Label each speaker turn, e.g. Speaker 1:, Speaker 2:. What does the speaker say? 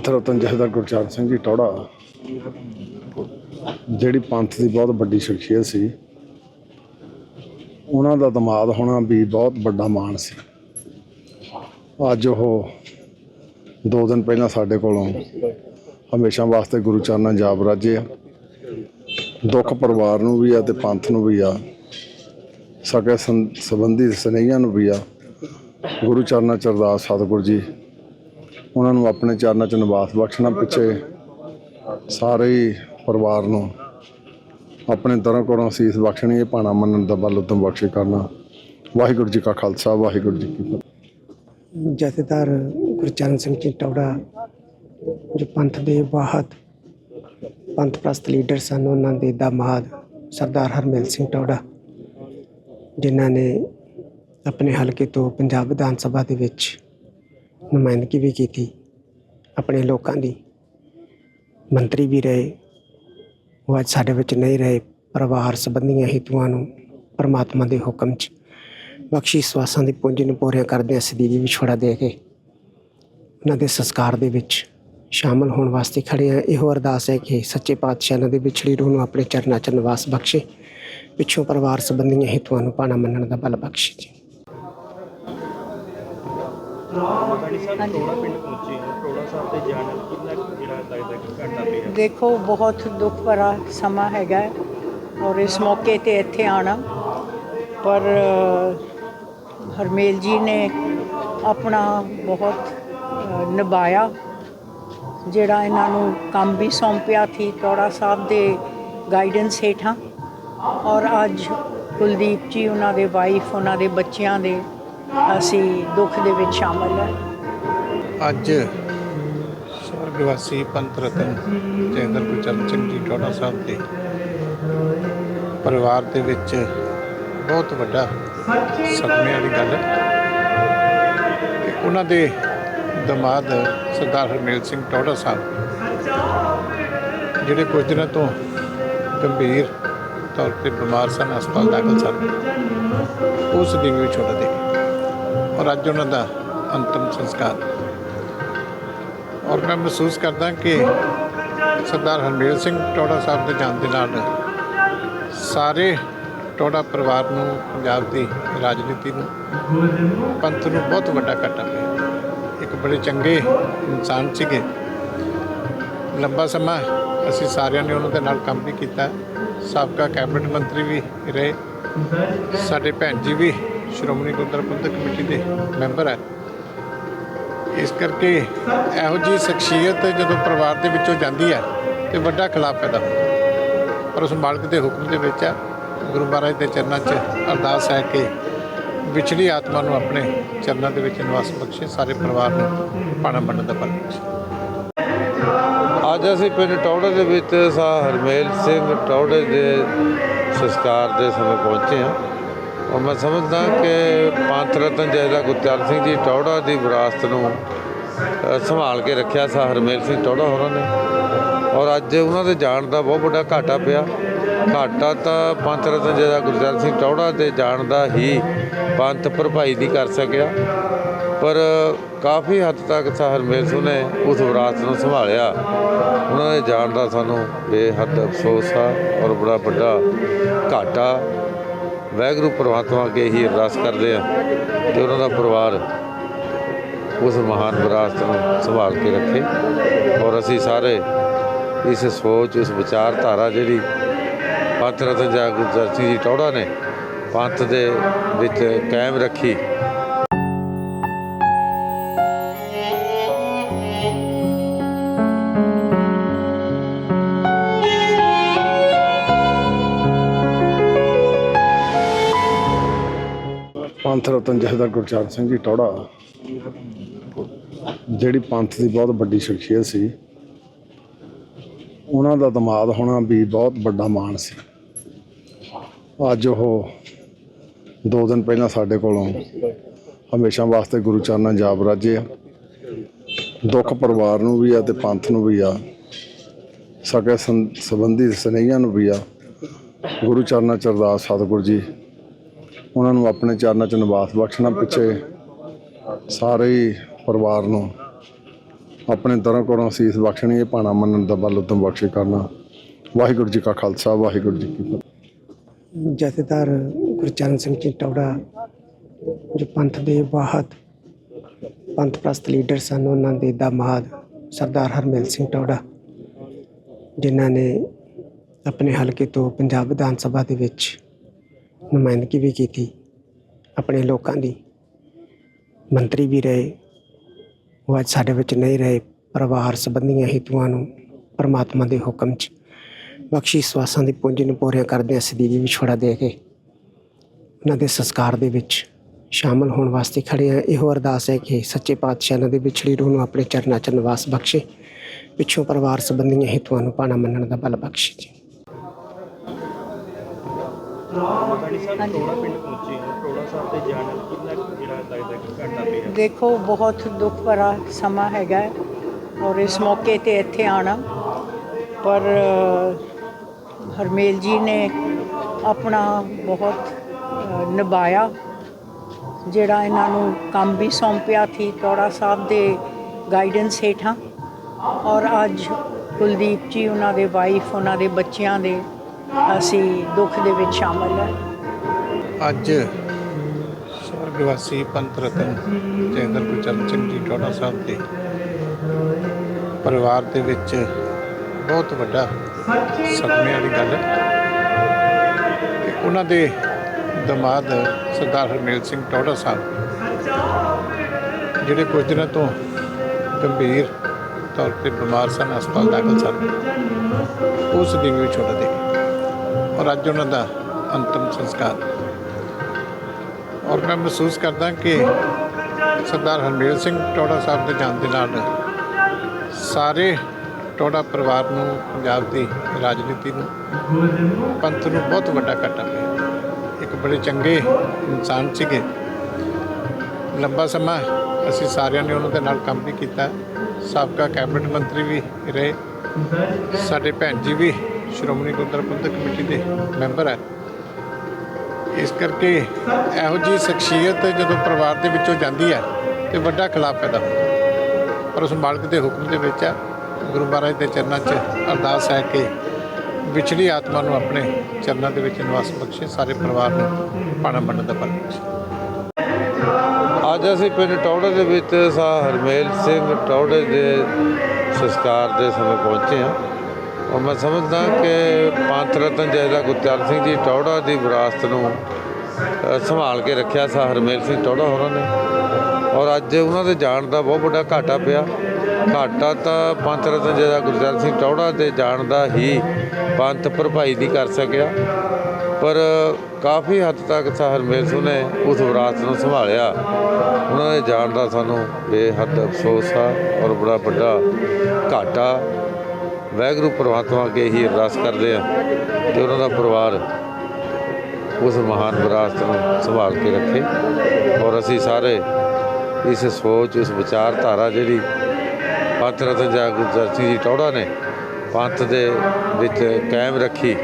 Speaker 1: ਪੰਥ ਰਤਨ ਜਥੇਦਾਰ ਗੁਰਚਰਨ ਸਿੰਘ ਜੀ ਟੋੜਾ ਜਿਹੜੀ ਪੰਥ ਦੀ ਬਹੁਤ ਵੱਡੀ ਸ਼ਖਸੀਅਤ ਸੀ, ਉਹਨਾਂ ਦਾ ਦਮਾਦ ਹੋਣਾ ਵੀ ਬਹੁਤ ਵੱਡਾ ਮਾਣ ਸੀ। ਅੱਜ ਉਹ ਦੋ ਦਿਨ ਪਹਿਲਾਂ ਸਾਡੇ ਕੋਲੋਂ ਹਮੇਸ਼ਾ ਵਾਸਤੇ ਗੁਰੂ ਚਰਨਾਂ ਜਾਬ ਰਾਜੇ ਆ। ਦੁੱਖ ਪਰਿਵਾਰ ਨੂੰ ਵੀ ਆ ਤੇ ਪੰਥ ਨੂੰ ਵੀ ਆ। ਸਕੇ ਸੰਬੰਧੀ ਸਨੇਹੀਆਂ ਨੂੰ ਵੀ ਆ। ਗੁਰੂ ਚਰਨਾਂ ਚਰਦਾਸ ਅਰਦਾਸ ਸਤਿਗੁਰ ਜੀ ਉਹਨਾਂ ਨੂੰ ਆਪਣੇ ਚਰਨਾਂ ਚ ਨਿਵਾਸ ਬਖਸ਼ਣਾ ਪਿੱਛੇ ਸਾਰੇ ਪਰਿਵਾਰ ਨੂੰ ਆਪਣੇ ਤਰ੍ਹਾਂ ਕੋਲੋਂ ਅਸੀਸ ਬਖਸ਼ਣੀ ਇਹ ਪਾਣਾ ਮੰਨਣ ਦਾ ਬਲ ਉਤਮ ਬਖਸ਼ੇ ਕਰਨਾ। ਵਾਹਿਗੁਰੂ ਜੀ ਕਾ ਖਾਲਸਾ, ਵਾਹਿਗੁਰੂ ਜੀ ਕੀ ਫਤਿਹ।
Speaker 2: ਜਥੇਦਾਰ ਗੁਰਚਰਨ ਸਿੰਘ ਜੀ ਟੌੜਾ, ਜੋ ਪੰਥ ਦੇ ਬਾਹਤ ਪੰਥ ਪ੍ਰਸਤ ਲੀਡਰ ਸਨ, ਉਹਨਾਂ ਦੇ ਦਾਮਾਦ ਸਰਦਾਰ ਹਰਮੇਲ ਸਿੰਘ ਟੌੜਾ, ਜਿਨ੍ਹਾਂ ਨੇ ਆਪਣੇ ਹਲਕੇ ਤੋਂ ਪੰਜਾਬ ਵਿਧਾਨ ਸਭਾ ਦੇ ਵਿੱਚ ਨੁਮਾਇੰਦਗੀ ਵੀ ਕੀਤੀ। ਆਪਣੇ ਲੋਕਾਂ ਦੀ ਮੰਤਰੀ ਵੀ ਰਹੇ। ਉਹ ਅੱਜ ਸਾਡੇ ਵਿੱਚ ਨਹੀਂ ਰਹੇ। ਪਰਿਵਾਰ ਸੰਬੰਧੀਆਂ ਹਿੱਤਾਂ ਨੂੰ ਪਰਮਾਤਮਾ ਦੇ ਹੁਕਮ 'ਚ ਬਖਸ਼ੀ ਸਵਾਸਾਂ ਦੀ ਪੂੰਜੀ ਨੂੰ ਪੂਰੀਆਂ ਕਰਦੇ ਸਦੀਵੀ ਵਿਛੋੜਾ ਦੇ ਕੇ ਉਹਨਾਂ ਦੇ ਸੰਸਕਾਰ ਦੇ ਵਿੱਚ ਸ਼ਾਮਲ ਹੋਣ ਵਾਸਤੇ ਖੜੇ ਆ ਇਹੋ ਅਰਦਾਸ ਹੈ ਕਿ ਸੱਚੇ ਪਾਤਸ਼ਾਹ ਇਹਨਾਂ ਦੇ ਵਿਛੜੀ ਰੂਹ ਨੂੰ ਆਪਣੇ ਚਰਨਾਂ 'ਚ ਨਿਵਾਸ ਬਖਸ਼ੇ। ਪਿੱਛੋਂ ਪਰਿਵਾਰ ਸੰਬੰਧੀਆਂ ਹਿੱਤਾਂ ਨੂੰ ਪਾਣਾ ਮੰਨਣ ਦਾ ਬਲ ਬਖਸ਼ੇ ਜੀ।
Speaker 3: ਦੇਖੋ, ਬਹੁਤ ਦੁੱਖ ਭਰਾ ਸਮਾਂ ਹੈਗਾ ਹੈ ਔਰ ਇਸ ਮੌਕੇ ਤੇ ਇੱਥੇ ਆਣਾ ਪਰ ਹਰਮੇਲ ਜੀ ਨੇ ਆਪਣਾ ਬਹੁਤ ਨਿਭਾਇਆ, ਜਿਹੜਾ ਇਹਨਾਂ ਨੂੰ ਕੰਮ ਵੀ ਸੌਂਪਿਆ ਸੀ ਟੋੜਾ ਸਾਹਿਬ ਦੇ ਗਾਈਡੈਂਸ ਹੇਠਾਂ। ਔਰ ਅੱਜ ਕੁਲਦੀਪ ਜੀ, ਉਹਨਾਂ ਦੇ ਵਾਈਫ ਉਹਨਾਂ ਦੇ ਬੱਚਿਆਂ ਦੇ ਅਸੀਂ ਦੁੱਖ ਦੇ ਵਿੱਚ ਸ਼ਾਮਲ ਹੈ।
Speaker 4: ਅੱਜ ਸਵਰਗਵਾਸੀ ਪੰਥ ਰਤਨ ਜੈਦਰ ਗੁਰਚਰਨ ਸਿੰਘ ਜੀ ਟੋੜਾ ਸਾਹਿਬ ਦੇ ਪਰਿਵਾਰ ਦੇ ਵਿੱਚ ਬਹੁਤ ਵੱਡਾ ਸਦਮੇ ਵਾਲੀ ਗੱਲ ਹੈ ਕਿ ਉਹਨਾਂ ਦੇ ਦਮਾਦ ਸਰਦਾਰ ਹਰਮੇਲ ਸਿੰਘ ਟੋੜਾ ਸਾਹਿਬ, ਜਿਹੜੇ ਕੁਝ ਦਿਨਾਂ ਤੋਂ ਗੰਭੀਰ ਤੌਰ ਤੇ ਬਿਮਾਰ ਸਨ, ਹਸਪਤਾਲ ਦਾਖਲ ਸਨ, ਉਸ ਦਿਨ ਵਿੱਚ ਉਹਨਾਂ ਦੇ ਔਰ ਅੱਜ ਉਹਨਾਂ ਦਾ ਅੰਤਮ ਸੰਸਕਾਰ। ਔਰ ਮੈਂ ਮਹਿਸੂਸ ਕਰਦਾ ਕਿ ਸਰਦਾਰ ਹਰਮੇਲ ਸਿੰਘ ਟੋੜਾ ਸਾਹਿਬ ਦੇ ਜਾਣ ਦੇ ਨਾਲ ਸਾਰੇ ਟੋੜਾ ਪਰਿਵਾਰ ਨੂੰ, ਪੰਜਾਬ ਦੀ ਰਾਜਨੀਤੀ ਨੂੰ, ਪੰਥ ਨੂੰ ਬਹੁਤ ਵੱਡਾ ਘਾਟਾ ਪਿਆ। ਇੱਕ ਬੜੇ ਚੰਗੇ ਇਨਸਾਨ ਸੀਗੇ। ਲੰਬਾ ਸਮਾਂ ਅਸੀਂ ਸਾਰਿਆਂ ਨੇ ਉਹਨਾਂ ਦੇ ਨਾਲ ਕੰਮ ਵੀ ਕੀਤਾ। ਸਾਬਕਾ ਕੈਬਨਿਟ ਮੰਤਰੀ ਵੀ ਰਹੇ। ਸਾਡੇ ਭੈਣ ਜੀ ਵੀ ਸ਼੍ਰੋਮਣੀ ਗੁਰਦੁਆਰਾ ਪ੍ਰਬੰਧਕ ਕਮੇਟੀ ਦੇ ਮੈਂਬਰ ਹੈ। ਇਸ ਕਰਕੇ ਇਹੋ ਜਿਹੀ ਸ਼ਖਸੀਅਤ ਜਦੋਂ ਪਰਿਵਾਰ ਦੇ ਵਿੱਚੋਂ ਜਾਂਦੀ ਹੈ ਤੇ ਵੱਡਾ ਖਿਲਾਫ ਪੈਦਾ ਹੁੰਦਾ ਪਰ ਉਸ ਮਾਲਕ ਦੇ ਹੁਕਮ ਦੇ ਵਿੱਚ ਹੈ ਗੁਰੂ ਮਹਾਰਾਜ ਦੇ ਚਰਨਾਂ 'ਚ ਅਰਦਾਸ ਹੈ ਕਿ ਵਿਛੜੀ ਆਤਮਾ ਨੂੰ ਆਪਣੇ ਚਰਨਾਂ ਦੇ ਵਿੱਚ ਨਿਵਾਸ ਬਖਸ਼ੇ, ਸਾਰੇ ਪਰਿਵਾਰ ਨੂੰ ਪਾਣਾ ਮੰਨਣ ਦਾ ਬਲ
Speaker 5: ਅੱਜ ਅਸੀਂ ਪਿੰਡ ਟੌੜੇ ਦੇ ਵਿੱਚ ਸਾ ਹਰਮੇਲ ਸਿੰਘ ਟੌੜੇ ਦੇ ਸੰਸਕਾਰ ਦੇ ਸਮੇਂ ਪਹੁੰਚੇ ਹਾਂ। ਔਰ ਮੈਂ ਸਮਝਦਾ ਕਿ ਪੰਥ ਰਤਨ ਜੈਦਾ ਗੁਰਚਰਨ ਸਿੰਘ ਜੀ ਟੌੜਾ ਦੀ ਵਿਰਾਸਤ ਨੂੰ ਸੰਭਾਲ ਕੇ ਰੱਖਿਆ ਸਾ ਹਰਮੇਲ ਸਿੰਘ ਟੌੜਾ ਹੋਰਾਂ ਨੇ। ਔਰ ਅੱਜ ਉਹਨਾਂ ਦੇ ਜਾਣ ਦਾ ਬਹੁਤ ਵੱਡਾ ਘਾਟਾ ਪਿਆ। ਘਾਟਾ ਤਾਂ ਪੰਥ ਰਤਨ ਜੈਦਾ ਗੁਰਚਰਨ ਸਿੰਘ ਟੌੜਾ ਦੇ ਜਾਣ ਦਾ ਹੀ ਪੰਥ ਭਰਪਾਈ ਨਹੀਂ ਕਰ ਸਕਿਆ। ਪਰ ਕਾਫੀ ਹੱਦ ਤੱਕ ਸਾ ਹਰਮੇਲ ਸਿੰਘ ਨੇ ਉਸ ਵਿਰਾਸਤ ਨੂੰ ਸੰਭਾਲਿਆ। ਉਹਨਾਂ ਦੇ ਜਾਣ ਦਾ ਸਾਨੂੰ ਬੇਹੱਦ ਅਫਸੋਸ ਆ ਔਰ ਬੜਾ ਵੱਡਾ ਘਾਟਾ ਵਾਹਿਗੁਰੂ ਪਰਮਾਤਮਾ ਅੱਗੇ ਹੀ ਅਰਦਾਸ ਕਰਦੇ ਆ ਕਿ ਉਹਨਾਂ ਦਾ ਪਰਿਵਾਰ ਉਸ ਮਹਾਨ ਵਿਰਾਸਤ ਨੂੰ ਸੰਭਾਲ ਕੇ ਰੱਖੇ। ਔਰ ਅਸੀਂ ਸਾਰੇ ਇਸ ਸੋਚ, ਇਸ ਵਿਚਾਰਧਾਰਾ ਜਿਹੜੀ ਪੰਥ ਰਤਨ ਜਾਗਰੂਕ ਸਿੰਘ ਦੀ ਟੌੜਾ ਨੇ, ਪੰਥ ਦੇ ਵਿੱਚ ਕਾਇਮ ਰੱਖੀ
Speaker 1: ਪੰਥ ਰਤਨ ਜਥੇਦਾਰ ਗੁਰਚਰਨ ਸਿੰਘ ਜੀ ਟੋੜਾ ਜਿਹੜੀ ਪੰਥ ਦੀ ਬਹੁਤ ਵੱਡੀ ਸ਼ਖਸੀਅਤ ਸੀ, ਉਹਨਾਂ ਦਾ ਦਮਾਦ ਹੋਣਾ ਵੀ ਬਹੁਤ ਵੱਡਾ ਮਾਣ ਸੀ। ਅੱਜ ਉਹ ਦੋ ਦਿਨ ਪਹਿਲਾਂ ਸਾਡੇ ਕੋਲੋਂ ਹਮੇਸ਼ਾ ਵਾਸਤੇ ਗੁਰੂ ਚਰਨਾਂ ਜਾਬ ਰਾਜੇ ਆ। ਦੁੱਖ ਪਰਿਵਾਰ ਨੂੰ ਵੀ ਆ ਤੇ ਪੰਥ ਨੂੰ ਵੀ ਆ। ਸਕੇ ਸੰਬੰਧੀ ਸਨੇਹੀਆਂ ਨੂੰ ਵੀ ਆ। ਗੁਰੂ ਚਰਨਾਂ ਚਰਦਾਸ ਅਰਦਾਸ ਸਤਿਗੁਰ ਜੀ ਉਹਨਾਂ ਨੂੰ ਆਪਣੇ ਚਰਨਾਂ 'ਚ ਨਿਵਾਸ ਬਖਸ਼ਣਾ ਪਿੱਛੇ ਸਾਰੇ ਪਰਿਵਾਰ ਨੂੰ ਆਪਣੇ ਦਰਾਂ ਕੋਲੋਂ ਅਸੀਸ ਬਖਸ਼ਣੀ ਇਹ ਪਾਣਾ ਮੰਨਣ ਦਾ ਬਲ ਉਤਮ ਬਖਸ਼ੇ ਕਰਨਾ। ਵਾਹਿਗੁਰੂ ਜੀ ਕਾ ਖਾਲਸਾ, ਵਾਹਿਗੁਰੂ ਜੀ ਕੀ ਫਤਿਹ।
Speaker 2: ਜਥੇਦਾਰ ਗੁਰਚਰਨ ਸਿੰਘ ਜੀ ਟੌੜਾ ਜੋ ਪੰਥ ਦੇ ਬਾਹਤ ਪੰਥ ਪ੍ਰਸਤ ਲੀਡਰ ਸਨ, ਉਹਨਾਂ ਦੇ ਦਮਾਦ ਸਰਦਾਰ ਹਰਮੇਲ ਸਿੰਘ ਟੌੜਾ ਜਿਨ੍ਹਾਂ ਨੇ ਆਪਣੇ ਹਲਕੇ ਤੋਂ ਪੰਜਾਬ ਵਿਧਾਨ ਸਭਾ ਦੇ ਵਿੱਚ ਨੁਮਾਇੰਦਗੀ ਵੀ ਕੀਤੀ, ਆਪਣੇ ਲੋਕਾਂ ਦੀ। ਮੰਤਰੀ ਵੀ ਰਹੇ, ਉਹ ਅੱਜ ਸਾਡੇ ਵਿੱਚ ਨਹੀਂ ਰਹੇ, ਪਰਿਵਾਰ ਸੰਬੰਧੀਆਂ ਹਿੱਤਾਂ ਨੂੰ, ਪਰਮਾਤਮਾ ਦੇ ਹੁਕਮ 'ਚ। ਬਖਸ਼ੀ ਸਵਾਸਾਂ ਦੀ ਪੂੰਜੀ ਨੂੰ ਪੂਰੀਆਂ ਕਰਦੇ ਸਦੀਵੀ ਵਿਛੋੜਾ ਦੇ ਕੇ, ਉਹਨਾਂ ਦੇ ਸੰਸਕਾਰ ਦੇ ਵਿੱਚ ਸ਼ਾਮਲ ਹੋਣ ਵਾਸਤੇ ਖੜੇ ਆ ਇਹੋ ਅਰਦਾਸ ਹੈ ਕਿ ਸੱਚੇ ਪਾਤਸ਼ਾਹ ਇਹਨਾਂ ਦੇ ਵਿਛੜੀ ਰੂਹ ਨੂੰ ਆਪਣੇ ਚਰਨਾਂ 'ਚ ਨਿਵਾਸ ਬਖਸ਼ੇ, ਪਿੱਛੋਂ ਪਰਿਵਾਰ ਸੰਬੰਧੀਆਂ ਹਿੱਤਾਂ ਨੂੰ ਪਾਣਾ ਮੰਨਣ ਦਾ ਬਲ ਬਖਸ਼ੇ ਜੀ।
Speaker 3: ਦੇਖੋ, ਬਹੁਤ ਦੁੱਖ ਭਰਾ ਸਮਾਂ ਹੈਗਾ ਹੈ ਔਰ ਇਸ ਮੌਕੇ ਤੇ ਇੱਥੇ ਆਣਾ ਪਰ ਹਰਮੇਲ ਜੀ ਨੇ ਆਪਣਾ ਬਹੁਤ ਨਿਭਾਇਆ, ਜਿਹੜਾ ਇਹਨਾਂ ਨੂੰ ਕੰਮ ਵੀ ਸੌਂਪਿਆ ਸੀ ਟੋੜਾ ਸਾਹਿਬ ਦੇ ਗਾਈਡੈਂਸ ਹੇਠਾਂ। ਔਰ ਅੱਜ ਕੁਲਦੀਪ ਜੀ, ਉਹਨਾਂ ਦੇ ਵਾਈਫ ਉਹਨਾਂ ਦੇ ਬੱਚਿਆਂ ਦੇ ਅਸੀਂ ਦੁੱਖ ਦੇ ਵਿੱਚ ਸ਼ਾਮਲ ਹੈ।
Speaker 4: ਅੱਜ ਸਵਰਗਵਾਸੀ ਪੰਥ ਰਤਨ ਜੈਦਰ ਗੁਰਚਰਨ ਸਿੰਘ ਜੀ ਟੋੜਾ ਸਾਹਿਬ ਦੇ ਪਰਿਵਾਰ ਦੇ ਵਿੱਚ ਬਹੁਤ ਵੱਡਾ ਸਦਮੇ ਵਾਲੀ ਗੱਲ ਹੈ ਕਿ ਉਹਨਾਂ ਦੇ ਦਮਾਦ ਸਰਦਾਰ ਹਰਮੇਲ ਸਿੰਘ ਟੋੜਾ ਸਾਹਿਬ, ਜਿਹੜੇ ਕੁਝ ਦਿਨਾਂ ਤੋਂ ਗੰਭੀਰ ਤੌਰ ਤੇ ਬਿਮਾਰ ਸਨ, ਹਸਪਤਾਲ ਦਾਖਲ ਸਨ, ਉਸ ਦਿਨ ਵਿੱਚ ਉਹਨਾਂ ਦੇ ਔਰ ਅੱਜ ਉਹਨਾਂ ਦਾ ਅੰਤਮ ਸੰਸਕਾਰ। ਔਰ ਮੈਂ ਮਹਿਸੂਸ ਕਰਦਾ ਕਿ ਸਰਦਾਰ ਹਰਮੇਲ ਸਿੰਘ ਟੋੜਾ ਸਾਹਿਬ ਦੇ ਜਾਣ ਦੇ ਨਾਲ ਸਾਰੇ ਟੋੜਾ ਪਰਿਵਾਰ ਨੂੰ, ਪੰਜਾਬ ਦੀ ਰਾਜਨੀਤੀ ਨੂੰ, ਪੰਥ ਨੂੰ ਬਹੁਤ ਵੱਡਾ ਘਾਟਾ ਪਿਆ। ਇੱਕ ਬੜੇ ਚੰਗੇ ਇਨਸਾਨ ਸੀਗੇ। ਲੰਬਾ ਸਮਾਂ ਅਸੀਂ ਸਾਰਿਆਂ ਨੇ ਉਹਨਾਂ ਦੇ ਨਾਲ ਕੰਮ ਵੀ ਕੀਤਾ। ਸਾਬਕਾ ਕੈਬਨਿਟ ਮੰਤਰੀ ਵੀ ਰਹੇ। ਸਾਡੇ ਭੈਣ ਜੀ ਵੀ ਸ਼੍ਰੋਮਣੀ ਗੁਰਦੁਆਰਾ ਪ੍ਰਬੰਧਕ ਕਮੇਟੀ ਦੇ ਮੈਂਬਰ ਹੈ। ਇਸ ਕਰਕੇ ਇਹੋ ਜਿਹੀ ਸ਼ਖਸੀਅਤ ਜਦੋਂ ਪਰਿਵਾਰ ਦੇ ਵਿੱਚੋਂ ਜਾਂਦੀ ਹੈ ਤੇ ਵੱਡਾ ਖਿਲਾਫ ਪੈਦਾ ਹੁੰਦਾ ਪਰ ਉਸ ਮਾਲਕ ਦੇ ਹੁਕਮ ਦੇ ਵਿੱਚ ਹੈ ਗੁਰੂ ਮਹਾਰਾਜ ਦੇ ਚਰਨਾਂ 'ਚ ਅਰਦਾਸ ਹੈ ਕਿ ਵਿਛੜੀ ਆਤਮਾ ਨੂੰ ਆਪਣੇ ਚਰਨਾਂ ਦੇ ਵਿੱਚ ਨਿਵਾਸ ਬਖਸ਼ੇ, ਸਾਰੇ ਪਰਿਵਾਰ ਨੂੰ ਪਾਣਾ ਮੰਨਣ ਦਾ ਬਲ ਬਖਸ਼ੇ
Speaker 5: ਅੱਜ ਅਸੀਂ ਪਿੰਡ ਟੌੜੇ ਦੇ ਵਿੱਚ ਸਾ ਹਰਮੇਲ ਸਿੰਘ ਟੌੜੇ ਦੇ ਸੰਸਕਾਰ ਦੇ ਸਮੇਂ ਪਹੁੰਚੇ ਹਾਂ। ਔਰ ਮੈਂ ਸਮਝਦਾ ਕਿ ਪੰਥ ਰਤਨ ਜੈਦਾ ਗੁਰਚਰਨ ਸਿੰਘ ਜੀ ਟੌੜਾ ਦੀ ਵਿਰਾਸਤ ਨੂੰ ਸੰਭਾਲ ਕੇ ਰੱਖਿਆ ਸਾ ਹਰਮੇਲ ਸਿੰਘ ਟੌੜਾ ਹੋਰਾਂ ਨੇ। ਔਰ ਅੱਜ ਉਹਨਾਂ ਦੇ ਜਾਣ ਦਾ ਬਹੁਤ ਵੱਡਾ ਘਾਟਾ ਪਿਆ। ਘਾਟਾ ਤਾਂ ਪੰਥ ਰਤਨ ਜੈਦਾ ਗੁਰਚਰਨ ਸਿੰਘ ਟੌੜਾ ਦੇ ਜਾਣ ਦਾ ਹੀ ਪੰਥ ਭਰਪਾਈ ਨਹੀਂ ਕਰ ਸਕਿਆ। ਪਰ ਕਾਫੀ ਹੱਦ ਤੱਕ ਸਾ ਹਰਮੇਲ ਸਿੰਘ ਨੇ ਉਸ ਵਿਰਾਸਤ ਨੂੰ ਸੰਭਾਲਿਆ। ਉਹਨਾਂ ਦੇ ਜਾਣ ਦਾ ਸਾਨੂੰ ਬੇਹੱਦ ਅਫਸੋਸ ਆ ਔਰ ਬੜਾ ਵੱਡਾ ਘਾਟਾ ਵਾਹਿਗੁਰੂ ਪਰਮਾਤਮਾ ਅੱਗੇ ਹੀ ਅਰਦਾਸ ਕਰਦੇ ਆ ਕਿ ਉਹਨਾਂ ਦਾ ਪਰਿਵਾਰ ਉਸ ਮਹਾਨ ਵਿਰਾਸਤ ਨੂੰ ਸੰਭਾਲ ਕੇ ਰੱਖੇ ਔਰ ਅਸੀਂ ਸਾਰੇ ਇਸ ਸੋਚ, ਇਸ ਵਿਚਾਰਧਾਰਾ ਜਿਹੜੀ ਪੰਥ ਰਤਨ ਜਾ ਗੁਰਜਰ ਦੀ ਟੌੜਾ ਨੇ ਪੰਥ ਦੇ ਵਿੱਚ ਕਾਇਮ ਰੱਖੀ